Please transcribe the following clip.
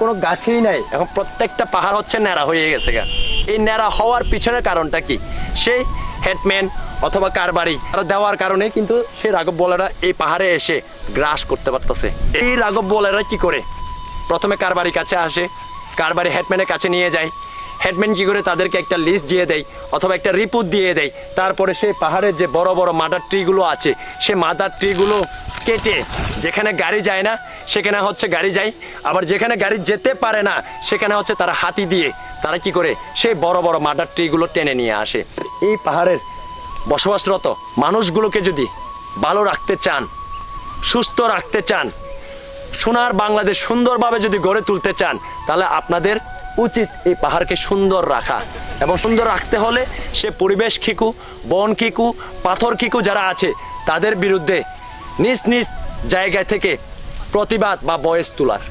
কোনো গাছই নাই। এখন প্রত্যেকটা পাহাড় হচ্ছে ন্যাড়া হয়ে গেছে গা। এই ন্যাড়া হওয়ার পিছনের কারণটা কি? সেই হেডম্যান অথবা কারবারি তারা দেওয়ার কারণে কিন্তু সেই রাঘব বলেরা এই পাহাড়ে এসে গ্রাস করতে পারতেছে। এই রাঘব বলেরা কি করে? প্রথমে কারবারি কাছে আসে, কারবারি হেডম্যানের কাছে নিয়ে যায়। হেডম্যান কি করে? তাদেরকে একটা লিস্ট দিয়ে দেয় অথবা একটা রিপোর্ট দিয়ে দেয়। তারপরে সেই পাহাড়ের যে বড় বড় মাদার ট্রিগুলো আছে, সে মাদার ট্রিগুলো কেটে যেখানে গাড়ি যায় না, সেখানে হচ্ছে গাড়ি যায়। আবার যেখানে গাড়ি যেতে পারে না, সেখানে হচ্ছে তারা হাতি দিয়ে তারা কি করে? সেই বড় বড় মাদার ট্রিগুলো টেনে নিয়ে আসে। এই পাহাড়ের বসবাসরত মানুষগুলোকে যদি ভালো রাখতে চান, সুস্থ রাখতে চান, সোনার বাংলাদেশ সুন্দরভাবে যদি গড়ে তুলতে চান, তাহলে আপনাদের উচিত এই পাহাড়কে সুন্দর রাখা। এবং সুন্দর রাখতে হলে সে পরিবেশ খিকু বন কিকু, পাথর কিকু যারা আছে, তাদের বিরুদ্ধে নিজ নিজ জায়গা থেকে প্রতিবাদ বা বয়স তোলার।